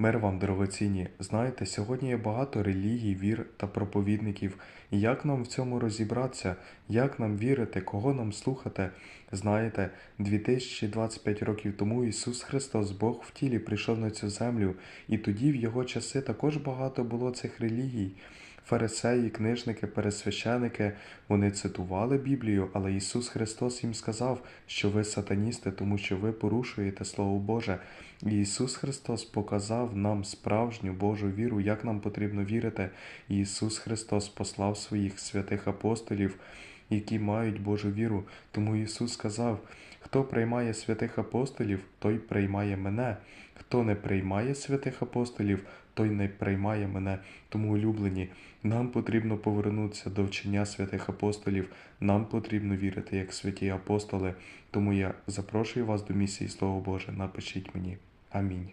Мир вам, дорогоцінні. Знаєте, сьогодні є багато релігій, вір та проповідників. І як нам в цьому розібратися? Як нам вірити, кого нам слухати? Знаєте, 2025 років тому Ісус Христос, Бог в тілі, прийшов на цю землю, і тоді в його часи також багато було цих релігій. Фарисеї, книжники, пересвященики, вони цитували Біблію, але Ісус Христос їм сказав, що ви сатаністи, тому що ви порушуєте Слово Боже. І Ісус Христос показав нам справжню Божу віру, як нам потрібно вірити. І Ісус Христос послав своїх святих апостолів, які мають Божу віру. Тому Ісус сказав: хто приймає святих апостолів, той приймає мене. Хто не приймає святих апостолів, той не приймає мене. Тому, улюблені, нам потрібно повернутися до вчення святих апостолів, нам потрібно вірити як святі апостоли. Тому я запрошую вас до місії Слово Боже. Напишіть мені. Амінь.